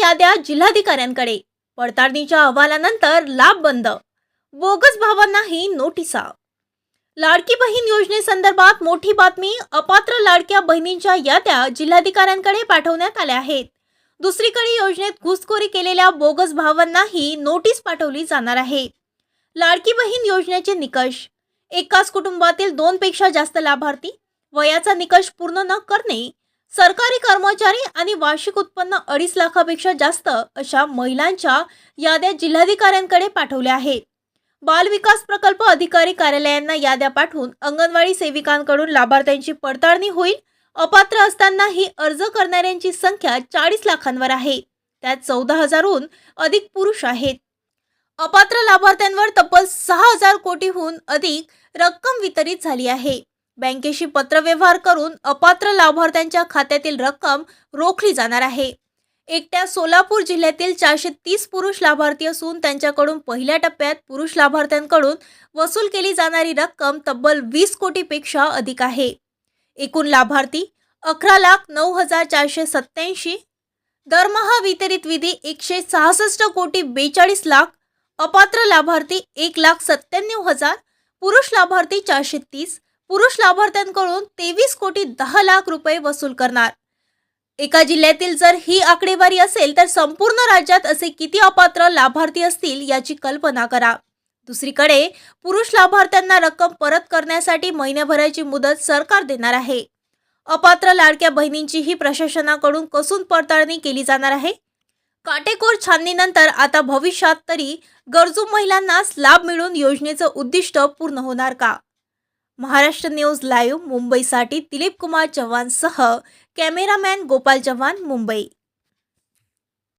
याद्या जिल्हाधिकाऱ्यांकडे. पडताळणीच्या अहवालानंतर लाभ बंद. बोगस भावांनाही नोटिसा. लाडकी बहीण योजनेसंदर्भात मोठी बातमी अपात्र लाडक्या बहिणींच्या याद्या जिल्हाधिकाऱ्यांकडे पाठवण्यात आल्या आहेत. दुसरीकडे योजनेत घुसखोरी केलेल्या बोगस भावांनाही नोटीस पाठवली जाणार आहे. लाडकी बहीण योजनेचे निकष. एकाच कुटुंबातील दोनपेक्षा जास्त लाभार्थी वयाचा निकष पूर्ण न करणे सरकारी कर्मचारी आणि वार्षिक उत्पन्न अडीच लाखापेक्षा जास्त अशा महिलांच्या याद्या जिल्हाधिकाऱ्यांकडे पाठवल्या आहेत. बालविकास प्रकल्प अधिकारी कार्यालयांना याद्या पाठवून अंगणवाडी सेविकांकडून लाभार्थ्यांची पडताळणी होईल. अपात्र असतानाही अर्ज करणाऱ्यांची संख्या चाळीस लाखांवर आहे. त्यात चौदा हजारहून अधिक पुरुष आहेत. अपात्र लाभार्थ्यांवर तब्बल सहा हजार कोटीहून अधिक रक्कम वितरित झाली आहे. बँकेशी पत्रव्यवहार करून अपात्र लाभार्थ्यांच्या खात्यातील रक्कम रोखली जाणार आहे. एकट्या सोलापूर जिल्ह्यातील चारशे तीस पुरुष लाभार्थी असून त्यांच्याकडून पहिल्या टप्प्यात पुरुष लाभार्थ्यांकडून वसूल केली जाणारी रक्कम तब्बल वीस कोटीपेक्षा अधिक आहे. एकूण लाभार्थी अकरा लाख नऊ हजार चारशे सत्याऐंशी दरमहा वितरित विधी एकशे सहासष्ट कोटी बेचाळीस लाख अपात्र लाभार्थी एक लाख सत्त्याण्णव हजार पुरुष लाभार्थी चारशे तीस पुरुष लाभार्थ्यांकडून तेवीस कोटी दहा लाख रुपये वसूल करणार. एका जिल्ह्यातील जर ही आकडेवारी असेल तर संपूर्ण राज्यात असे किती अपात्र लाभार्थी असतील याची कल्पना करा. दुसरीकडे पुरुष लाभार्थ्यांना रक्कम परत करण्यासाठी महिन्याभराची मुदत सरकार देणार आहे. अपात्र लाडक्या बहिणींचीही प्रशासनाकडून कसून पडताळणी केली जाणार आहे? काटेकोर छाननीनंतर आता भविष्यात तरी गरजू महिलांनाच लाभ मिळून योजनेचं उद्दिष्ट पूर्ण होणार का? महाराष्ट्र न्यूज लाईव्ह मुंबईसाठी दिलीप कुमार चव्हाणसह कॅमेरामॅन गोपाल चव्हाण मुंबई.